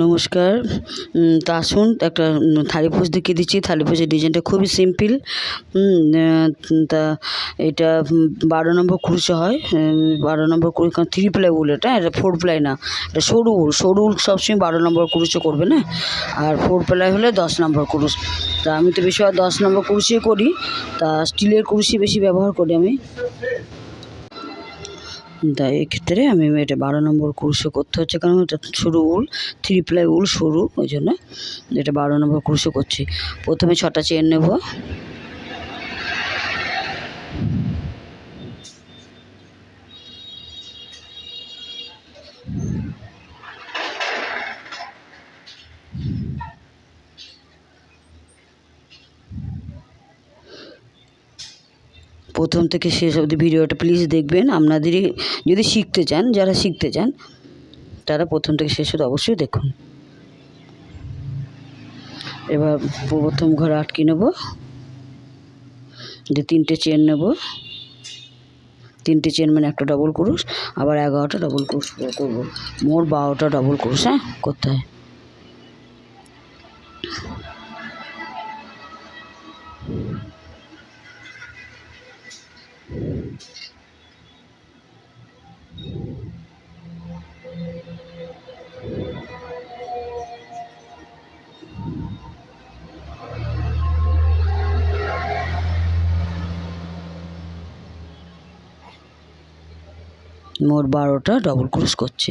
নমস্কার। তা আসুন, একটা থালি পোজ দেখিয়ে দিচ্ছি। থালি পোজের ডিজাইনটা খুবই সিম্পল। তা এটা বারো নম্বর কুরুশে হয়। বারো নম্বর কুরু থ্রি প্লাই উল এটা এটা ফোর প্লাই না, এটা সরু উল সরু উল সবসময় বারো নম্বর কুরুশে করবে, না? আর ফোর প্লাই হলে দশ নম্বর কুরুশ তা আমি তো বেশি দশ নম্বর কুরুশে করি। তা স্টিলের কুরুশি বেশি ব্যবহার করি আমি। তা এক্ষেত্রে আমি এটা বারো নম্বর কুরুশে করতে হচ্ছে। কারণ এটা সরু উল থ্রি প্লাই উল সরু ওই জন্য এটা বারো নম্বর কুরুশে করছি। প্রথমে ছটা চেন নেব। প্রথম থেকে শেষ অবধি ভিডিওটা প্লিজ দেখবেন। আপনাদেরই যদি শিখতে চান, যারা শিখতে চান, তারা প্রথম থেকে শেষ অবধি অবশ্যই দেখুন। এবার প্রথম ঘরে আটকে নেব। যে তিনটে চেন নেব। তিনটে চেন মানে একটা ডবল ক্রুশ আবার এগারোটা ডবল ক্রুশ করব। মোট বারোটা ডবল ক্রুশ হ্যাঁ? করতে হয়। মোট বারোটা ডবল ক্রুশ করছে।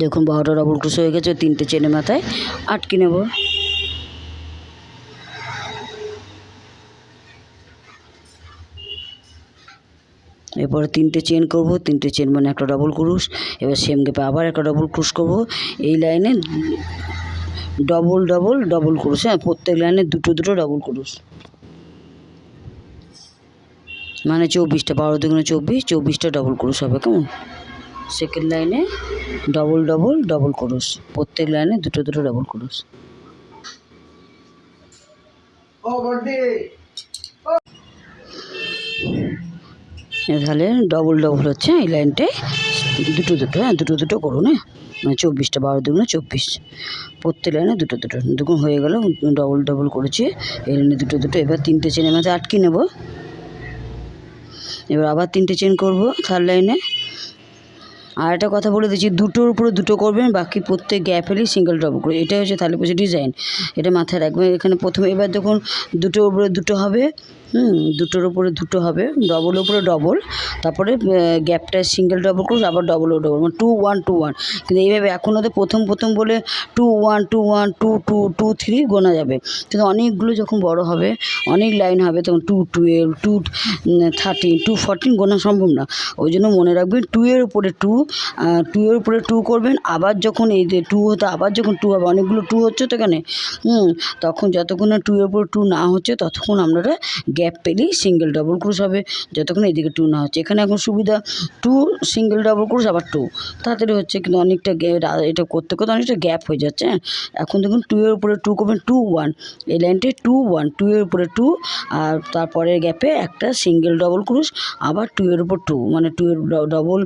দেখুন বারোটা ডবল ক্রুশ হয়ে গেছে তিনটে চেনে মাথায় আটকে নেব। এরপরে তিনটে চেন করব, তিনটে চেন মানে একটা ডবল ক্রুশ এবার সেম গেপে আবার একটা ডবল ক্রুশ করব। এই লাইনে ডবল ডবল ডবল ক্রুশ হ্যাঁ প্রত্যেক লাইনে দুটো দুটো ডবল ক্রুশ মানে চব্বিশটা, বারো দুগুণে চব্বিশ, চব্বিশটা ডবল ক্রুশ হবে, কেমন? সেকেন্ড লাইনে ডবল ডবল ডবল ক্রুশ প্রত্যেক লাইনে দুটো দুটো ডবল ক্রুশ তাহলে ডবল ডবল হচ্ছে এই লাইনটায় দুটো দুটো হ্যাঁ দুটো দুটো করুন হ্যাঁ। মানে চব্বিশটা, বারো দুগুণে চব্বিশ। প্রত্যেক লাইনে দুটো দুটো। দুগুণ হয়ে গেল ডবল ডবল করেছি। এই লাইনে দুটো দুটো। এবার তিনটে চেনের মাঝে আটকে নেব। এবার আবার তিনটে চেন করব থার্ড লাইনে আর একটা কথা বলে দিচ্ছি, দুটোর উপরে দুটো করবেন, বাকি প্রত্যেক গ্যাপ হলেই সিঙ্গেল ডবল করে। এটাই হচ্ছে থালি পোষে ডিজাইন এটা মাথায় রাখবেন। এখানে প্রথমে, এবার দেখুন, দুটোর উপরে দুটো হবে। হুম, দুটোর উপরে দুটো হবে ডবল উপরে ডবল তারপরে গ্যাপটা সিঙ্গেল ডবল ক্রোশ আবার ডবল ও ডবল মানে টু ওয়ান টু ওয়ান কিন্তু এইভাবে এখন ওদের প্রথম প্রথম বলে two one two one two two two three গোনা যাবে। কিন্তু অনেকগুলো যখন বড় হবে, অনেক লাইন হবে, তখন two twelve two thirteen two fourteen গোনা সম্ভব না। ওই জন্য মনে রাখবেন টু এর উপরে টু টু এর উপরে টু করবেন, আবার যখন এই টু হতো, আবার যখন টু হবে, অনেকগুলো টু হচ্ছে তো এখানে, হুম, তখন যতক্ষণ না টু এর উপরে টু না হচ্ছে, ততক্ষণ আপনারা গ্যাপ পেলেই সিঙ্গেল ডবল ক্রুশ হবে। যতক্ষণ এইদিকে টু না হচ্ছে। এখানে এখন সুবিধা টু সিঙ্গেল ডবল ক্রুশ আবার টু তাড়াতাড়ি হচ্ছে কিন্তু অনেকটা এটা করতে করতে অনেকটা গ্যাপ হয়ে যাচ্ছে হ্যাঁ? এখন দেখুন টু এর উপরে টু করবেন টু ওয়ান এই লাইনটায় টু ওয়ান টু এর উপরে টু আর তারপরের গ্যাপে একটা সিঙ্গেল ডবল ক্রুশ আবার টু এর উপর টু মানে টু এর ডবল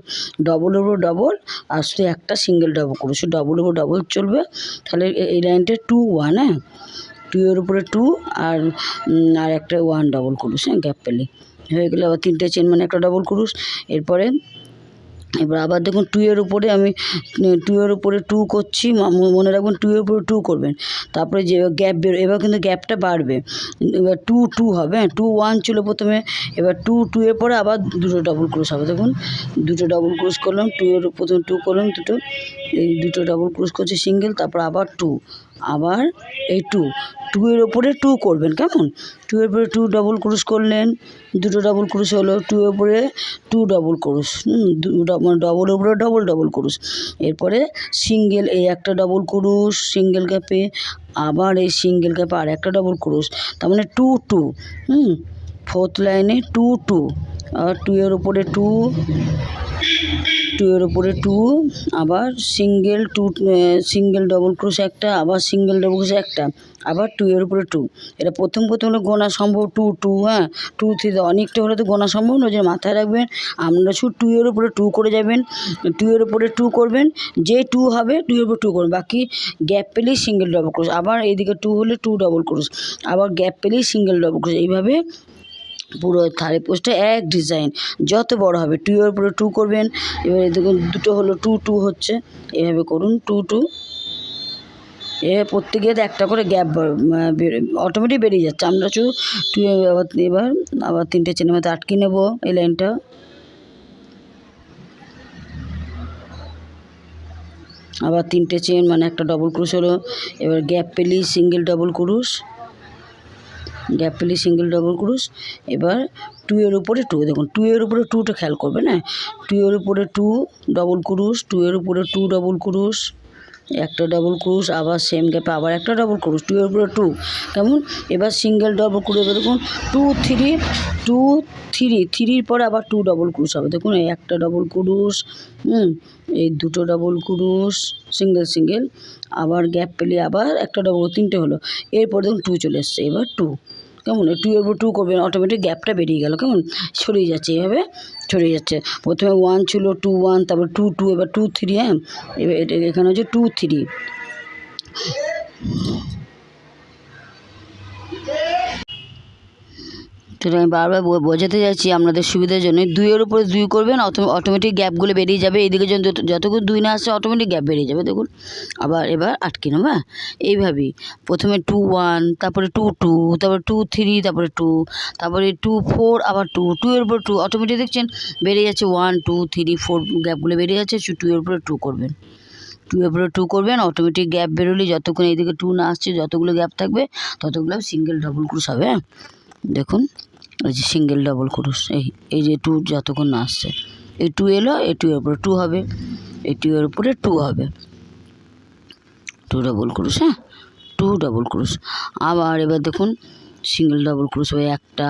ডবলের উপর ডবল আর শুধু একটা সিঙ্গেল ডবল ক্রুশ ডবল উপর ডবল চলবে। তাহলে এই লাইনটা টু ওয়ান হ্যাঁ? টু এর উপরে টু আর আর একটা ওয়ান ডবল ক্রুশ হ্যাঁ গ্যাপ পেলে। হয়ে গেলে আবার তিনটে চেন মানে একটা ডবল ক্রুশ এরপরে, এবার আবার দেখুন টু এর উপরে আমি টু এর উপরে টু করছি মনে রাখবেন টু এর উপরে টু করবেন। তারপরে যে গ্যাপ বেরো, এবার কিন্তু গ্যাপটা বাড়বে। এবার টু টু হবে হ্যাঁ টু ওয়ান ছিল প্রথমে, এবার টু টু এর পরে আবার দুটো ডবল ক্রুশ হবে। দেখুন, দুটো ডবল ক্রুশ করলাম টু এর প্রথমে টু করলাম, দুটো, এই দুটো ডবল ক্রুশ করছি সিঙ্গেল তারপর আবার টু আবার এই টু টু এর ওপরে টু করবেন, কেমন? টু এর উপরে টু ডবল ক্রুশ করলেন, দুটো ডবল ক্রুশ হলো টু এর উপরে টু ডবল ক্রুশ ডবল উপরে ডবল ডবল ক্রুশ এরপরে সিঙ্গেল এই একটা ডবল ক্রুশ সিঙ্গেল গ্যাপে আবার এই সিঙ্গেল গ্যাপে আর একটা ডবল ক্রুশ তার মানে টু টু হুম ফোর্থ লাইনে টু টু আর টু এর উপরে টু টু এর উপরে টু আবার single two single double crochet একটা, আবার সিঙ্গেল ডবল ক্রোশ একটা, আবার টু এর উপরে টু এটা প্রথম প্রথম হলে গোনা সম্ভব টু টু হ্যাঁ? টু থ্রি অনেকটা হলে তো গোনা সম্ভব না ওই মাথায় রাখবেন, আপনারা শুধু টু এর উপরে টু করে যাবেন টু এর উপরে টু করবেন, যে টু হবে টু এর উপরে টু করবেন। বাকি গ্যাপ পেলেই সিঙ্গেল ডবল ক্রোশ আবার এইদিকে টু হলে টু ডবল ক্রোশ আবার গ্যাপ পেলেই সিঙ্গেল ডবল ক্রোশ এইভাবে পুরো থালি পোস্টে এক ডিজাইন। যত বড় হবে টু এর উপরে টু করবেন। এবারে দেখুন, দুটো হলো টু টু হচ্ছে। এভাবে করুন টু টু এ প্রত্যেকে একটা করে গ্যাপ অটোমেটিক বেরিয়ে যাচ্ছে। আমরা শুধু টু আবার এবার আবার তিনটে চেনের মধ্যে আটকে নেব এই লাইনটা। আবার তিনটে চেন মানে একটা ডবল ক্রুশ হলো। এবার গ্যাপ পেলি সিঙ্গেল ডবল ক্রুশ গ্যাপ পেলি সিঙ্গেল ডবল ক্রুশ এবার টু এর উপরে টু দেখুন টু এর উপরে টুটা খেয়াল করবে না টু এর উপরে টু ডবল ক্রুশ টু এর উপরে টু ডবল ক্রুশ একটা ডবল ক্রুশ আবার সেম গ্যাপে আবার একটা ডবল ক্রুশ টু এর উপরে টু কেমন? এবার সিঙ্গেল ডবল ক্রুশ এবার দেখুন টু থ্রি টু থ্রি থ্রির পরে আবার টু ডবল ক্রুশ হবে। দেখুন, এই একটা ডবল ক্রুশ হুম? এই দুটো ডবল ক্রুশ সিঙ্গেল সিঙ্গেল আবার গ্যাপ পেলে আবার একটা ডবল তিনটে হলো। এরপর দেখুন টু চলে এসছে। এবার টু কেমন? টু এর টু করবেন অটোমেটিক গ্যাপটা বেরিয়ে গেল, কেমন? ছড়িয়ে যাচ্ছে, এভাবে ছড়িয়ে যাচ্ছে। প্রথমে ওয়ান ছিল টু ওয়ান তারপর টু টু এবার টু থ্রি হ্যাঁ? এবার এখানে হচ্ছে টু থ্রি সেটা আমি বারবার বোঝাতে যাচ্ছি আপনাদের সুবিধার জন্য। দুইয়ের উপরে দুই করবেন অটোমেটিক গ্যাপগুলো বেরিয়ে যাবে। এদিকে যত যতক্ষণ দুই না আসছে অটোমেটিক গ্যাপ বেরিয়ে যাবে। দেখুন, আবার এবার আটকে নেব হ্যাঁ? এইভাবেই। প্রথমে টু ওয়ান তারপরে টু টু তারপরে টু থ্রি তারপরে টু তারপরে টু ফোর আবার টু টু এর উপর টু অটোমেটিক দেখছেন? বেরিয়ে যাচ্ছে ওয়ান টু থ্রি ফোর গ্যাপগুলো বেরিয়ে যাচ্ছে টু এর উপরে টু করবেন। টু এর উপরে টু করবেন অটোমেটিক গ্যাপ বেরোলে যতক্ষণ এইদিকে টু না আসছে, যতগুলো গ্যাপ থাকবে, ততগুলো সিঙ্গেল ডবল ক্রুশ হবে হ্যাঁ? দেখুন ওই যে সিঙ্গেল ডবল ক্রুশ, এই এই যে টু যতক্ষণ না আসছে। এই টু এলো, এই টু এর উপরে টু হবে, এই টু এর উপরে টু হবে। টু ডবল ক্রুশ হ্যাঁ? টু ডবল ক্রুশ। আবার এবার দেখুন, সিঙ্গেল ডবল ক্রুশ হয়ে একটা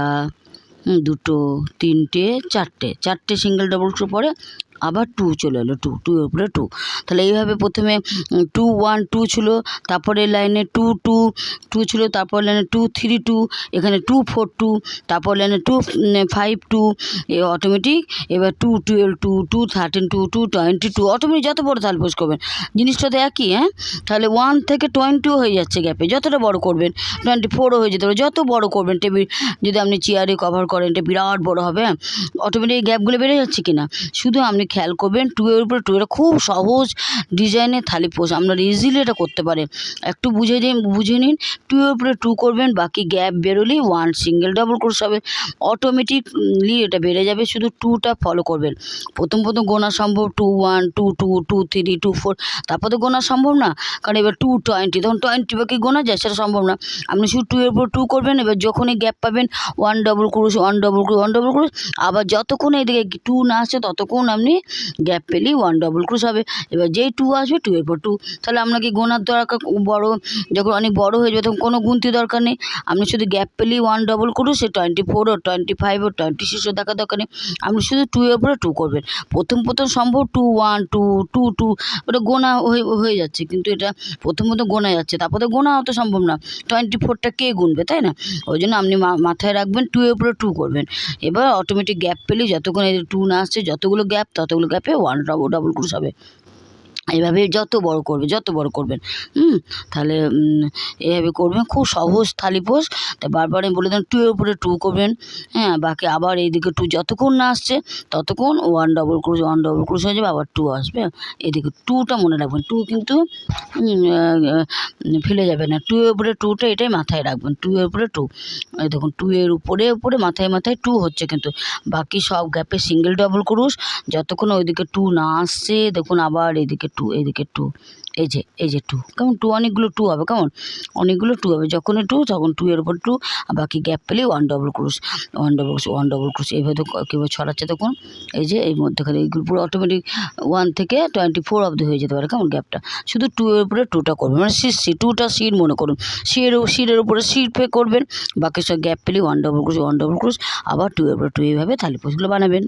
দুটো, তিনটে, চারটে। চারটে সিঙ্গেল ডবল ক্রুশ পরে আবার টু চলে এলো টু টু উপরে টু তাহলে এইভাবে প্রথমে টু ওয়ান টু ছিল, তারপরে লাইনে টু টু টু ছিল, তারপর লাইনে টু থ্রি টু এখানে টু ফোর টু তারপর লাইনে টু ফাইভ টু এ অটোমেটিক এবার two twelve two two thirteen two two twenty two automatic যত বড় তাহলে পোস্ট করবেন। জিনিসটা তো একই হ্যাঁ? তাহলে ওয়ান থেকে টোয়েন্টিও হয়ে যাচ্ছে গ্যাপে যতটা বড় করবেন টোয়েন্টি ফোরও হয়ে যেতে পারে, যত বড় করবেন, টেবিল, যদি আপনি চেয়ারে কভার করেন এটা বিরাট বড় হবে অটোমেটিক গ্যাপগুলো বেড়ে যাচ্ছে কি না শুধু আপনি খেয়াল করবেন টু এর উপরে টু এটা খুব সহজ ডিজাইনের থালি পোষ আপনারা ইজিলি এটা করতে পারেন একটু বুঝে দিন, বুঝে নিন টু এর উপরে টু করবেন, বাকি গ্যাপ বেরোলেই ওয়ান সিঙ্গেল ডাবল কোর্স হবে অটোমেটিকলি এটা বেড়ে যাবে, শুধু টুটা ফলো করবেন। প্রথম প্রথম গোনা সম্ভব two one two two two three two four তারপর তো গোনা সম্ভব না। কারণ এবার টু টোয়েন্টি তখন টোয়েন্টি বাকি গোনা যায়, সেটা সম্ভব না। আপনি শুধু টু এর উপর টু করবেন, এবার যখনই গ্যাপ পাবেন one double crochet one double crochet one double crochet আবার যতক্ষণ এদিকে টু না আসছে ততক্ষণ আপনি গ্যাপ পেলেই ওয়ান ডবল ক্রুশ হবে। এবার যেই টু আসবে টু এর পর টু তাহলে আপনাকে গোনার দরকার? বড়, যখন অনেক বড় হয়ে যাবে, তখন কোনো গুনতি দরকার নেই। আপনি শুধু গ্যাপ পেলেই ওয়ান ডবল ক্রুশ সে টোয়েন্টি ফোর ও টোয়েন্টি ফাইভ ও টোয়েন্টি সিক্সও দেখার দরকার নেই। আপনি শুধু টু এর উপরে টু করবেন। প্রথম প্রথম সম্ভব two one two two two ওটা গোনা হয়ে যাচ্ছে, কিন্তু এটা প্রথম প্রথম গোনা যাচ্ছে। তারপর তো গোনা অত সম্ভব না। টোয়েন্টি ফোরটা কে গুনবে, তাই না? ওই জন্য আপনি মাথায় রাখবেন টু এর উপরে টু করবেন। এবার অটোমেটিক গ্যাপ পেলেই যতক্ষণ টু না আসছে, যতগুলো গ্যাপ ততগুলো গ্যাপে ওয়ান ডবল ডবল ক্রুশ হবে। এইভাবে যত বড় করবে, যত বড় করবেন, হুম? তাহলে এভাবে করবেন, খুব সহজ থালি পোষ। তা বারবার আমি বলে দিলাম টু এর উপরে টু করবেন হ্যাঁ? বাকি আবার এইদিকে টু যতক্ষণ না আসছে, ততক্ষণ one double crochet, one double crochet হয়ে যাবে, আবার টু আসবে। এদিকে টুটা মনে রাখবেন, টু কিন্তু ফেলে যাবে না। টু এর উপরে টুটা এটাই মাথায় রাখবেন টু এর উপরে টু। দেখুন টু এর উপরে উপরে, মাথায় মাথায় টু হচ্ছে কিন্তু। বাকি সব গ্যাপে সিঙ্গেল ডবল ক্রুশ, যতক্ষণ ওইদিকে টু না আসছে, দেখুন আবার এদিকে টু এইদিকে টু। এই যে এই যে টু। কেমন? টু অনেকগুলো টু হবে, কেমন? অনেকগুলো টু হবে। যখনই টু, তখন টু এর উপর টু, আর বাকি গ্যাপ পেলে one double crochet one double crochet one double crochet এইভাবে কীভাবে ছড়াচ্ছে তখন এই যে, এই মধ্যেখানে এইগুলো পুরো অটোমেটিক ওয়ান থেকে টোয়েন্টি ফোর অবধি হয়ে যেতে পারে, কেমন গ্যাপটা? শুধু টু এর উপরে টুটা করবেন। মানে সি সি টুটা সিট মনে করুন। সির সিটের উপরে সিট পে করবেন, বাকি সব গ্যাপ পেলে one double crochet one double crochet আবার টু এর উপরে টু এইভাবে থালি পোস্টগুলো বানাবেন।